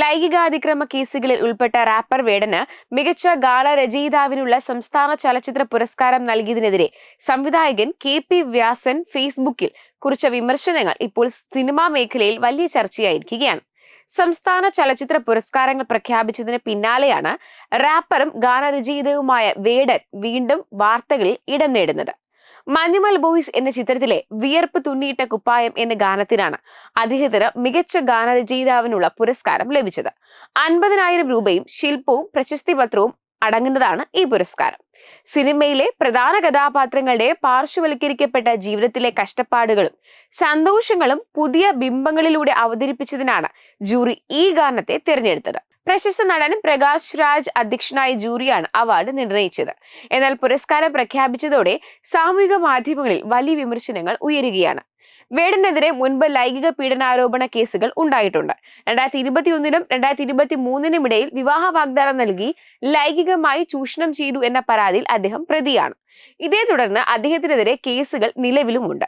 ലൈംഗികാതിക്രമ കേസുകളിൽ ഉൾപ്പെട്ട റാപ്പർ വേടന് മികച്ച ഗാനരചയിതാവിനുള്ള സംസ്ഥാന ചലച്ചിത്ര പുരസ്കാരം നൽകിയതിനെതിരെ സംവിധായകൻ കെ പി വ്യാസൻ ഫേസ്ബുക്കിൽ കുറിച്ച വിമർശനങ്ങൾ ഇപ്പോൾ സിനിമാ മേഖലയിൽ വലിയ ചർച്ചയായിരിക്കുകയാണ്. സംസ്ഥാന ചലച്ചിത്ര പുരസ്കാരങ്ങൾ പ്രഖ്യാപിച്ചതിന് പിന്നാലെയാണ് റാപ്പറും ഗാനരചയിതയുമായ വേടൻ വീണ്ടും വാർത്തകളിൽ ഇടം നേടുന്നത്. മഞ്ഞുമൽ ബോയ്സ് എന്ന ചിത്രത്തിലെ വിയർപ്പ് തുന്നിയിട്ട കുപ്പായം എന്ന ഗാനത്തിനാണ് അദ്ദേഹത്തിന് മികച്ച ഗാനരചയിതാവിനുള്ള പുരസ്കാരം ലഭിച്ചത്. അൻപതിനായിരം രൂപയും ശില്പവും പ്രശസ്തി പത്രവും അടങ്ങുന്നതാണ് ഈ പുരസ്കാരം. സിനിമയിലെ പ്രധാന കഥാപാത്രങ്ങളുടെ പാർശ്വവൽക്കരിക്കപ്പെട്ട ജീവിതത്തിലെ കഷ്ടപ്പാടുകളും സന്തോഷങ്ങളും പുതിയ ബിംബങ്ങളിലൂടെ അവതരിപ്പിച്ചതിനാണ് ജൂറി ഈ ഗാനത്തെ തിരഞ്ഞെടുത്തത്. പ്രശസ്ത നടൻ പ്രകാശ് രാജ് അധ്യക്ഷനായ ജൂറിയാണ് അവാർഡ് നിർണയിച്ചത്. എന്നാൽ പുരസ്കാരം പ്രഖ്യാപിച്ചതോടെ സാമൂഹിക മാധ്യമങ്ങളിൽ വലിയ വിമർശനങ്ങൾ ഉയരുകയാണ്. വേടനെതിരെ മുൻപ് ലൈംഗിക പീഡനാരോപണ കേസുകൾ ഉണ്ടായിട്ടുണ്ട്. രണ്ടായിരത്തി ഇരുപത്തിയൊന്നിനും രണ്ടായിരത്തി ഇരുപത്തി മൂന്നിനും ഇടയിൽ വിവാഹ വാഗ്ദാനം നൽകി ലൈംഗികമായി ചൂഷണം ചെയ്തു എന്ന പരാതിയിൽ അദ്ദേഹം പ്രതിയാണ്. ഇതേ തുടർന്ന് അദ്ദേഹത്തിനെതിരെ കേസുകൾ നിലവിലുമുണ്ട്.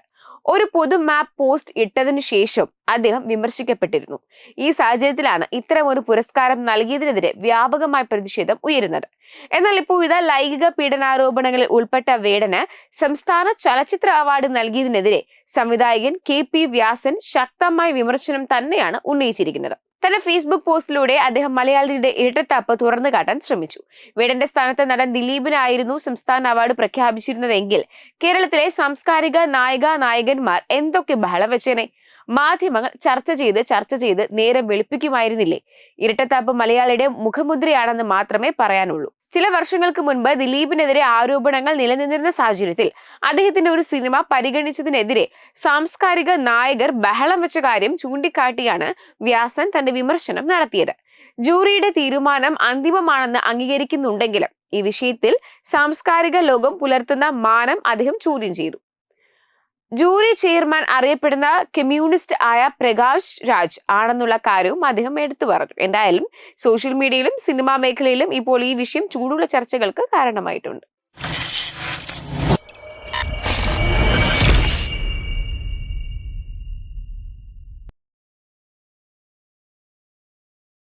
ഒരു പൊതു മാപ്പ് പോസ്റ്റ് ഇട്ടതിനു ശേഷം അദ്ദേഹം വിമർശിക്കപ്പെട്ടിരുന്നു. ഈ സാഹചര്യത്തിലാണ് ഇത്തരം ഒരു പുരസ്കാരം നൽകിയതിനെതിരെ വ്യാപകമായ പ്രതിഷേധം ഉയരുന്നത്. എന്നാൽ ഇപ്പോൾ ഇത് ലൈംഗിക പീഡനാരോപണങ്ങളിൽ ഉൾപ്പെട്ട വേടന് സംസ്ഥാന ചലച്ചിത്ര അവാർഡ് നൽകിയതിനെതിരെ സംവിധായകൻ കെ പി വ്യാസൻ ശക്തമായ വിമർശനം തന്നെയാണ് ഉന്നയിച്ചിരിക്കുന്നത്. തന്റെ ഫേസ്ബുക്ക് പോസ്റ്റിലൂടെ അദ്ദേഹം മലയാളിയുടെ ഇരട്ടത്താപ്പ് തുറന്നു കാട്ടാൻ ശ്രമിച്ചു. വേടന്റെ സ്ഥാനത്ത് നടൻ ദിലീപിനായിരുന്നു സംസ്ഥാന അവാർഡ് പ്രഖ്യാപിച്ചിരുന്നതെങ്കിൽ കേരളത്തിലെ സാംസ്കാരിക നായിക നായകന്മാർ എന്തൊക്കെ ബഹളം വെച്ചേനെ? മാധ്യമങ്ങൾ ചർച്ച ചെയ്ത് ചർച്ച ചെയ്ത് നേരം വെളുപ്പിക്കുമായിരുന്നില്ലേ? ഇരട്ടത്താപ്പ് മലയാളിയുടെ മുഖമുദ്രയാണെന്ന് മാത്രമേ പറയാനുള്ളൂ. ചില വർഷങ്ങൾക്ക് മുൻപ് ദിലീപിനെതിരെ ആരോപണങ്ങൾ നിലനിന്നിരുന്ന സാഹചര്യത്തിൽ അദ്ദേഹത്തിന്റെ ഒരു സിനിമ പരിഗണിച്ചതിനെതിരെ സാംസ്കാരിക നായകർ ബഹളം വെച്ച കാര്യം ചൂണ്ടിക്കാട്ടിയാണ് വ്യാസൻ തന്റെ വിമർശനം നടത്തിയത്. ജൂറിയുടെ തീരുമാനം അന്തിമമാണെന്ന് അംഗീകരിക്കുന്നുണ്ടെങ്കിലും ഈ വിഷയത്തിൽ സാംസ്കാരിക ലോകം പുലർത്തുന്ന മാനം അദ്ദേഹം ചോദ്യം ചെയ്തു. ജൂറി ചെയർമാൻ അറിയപ്പെടുന്ന കമ്മ്യൂണിസ്റ്റ് ആയ പ്രകാശ് രാജ് ആണെന്നുള്ള കാര്യവും അദ്ദേഹം എടുത്തു പറഞ്ഞു. എന്തായാലും സോഷ്യൽ മീഡിയയിലും സിനിമാ മേഖലയിലും ഇപ്പോൾ ഈ വിഷയം ചൂടുള്ള ചർച്ചകൾക്ക് കാരണമായിട്ടുണ്ട്.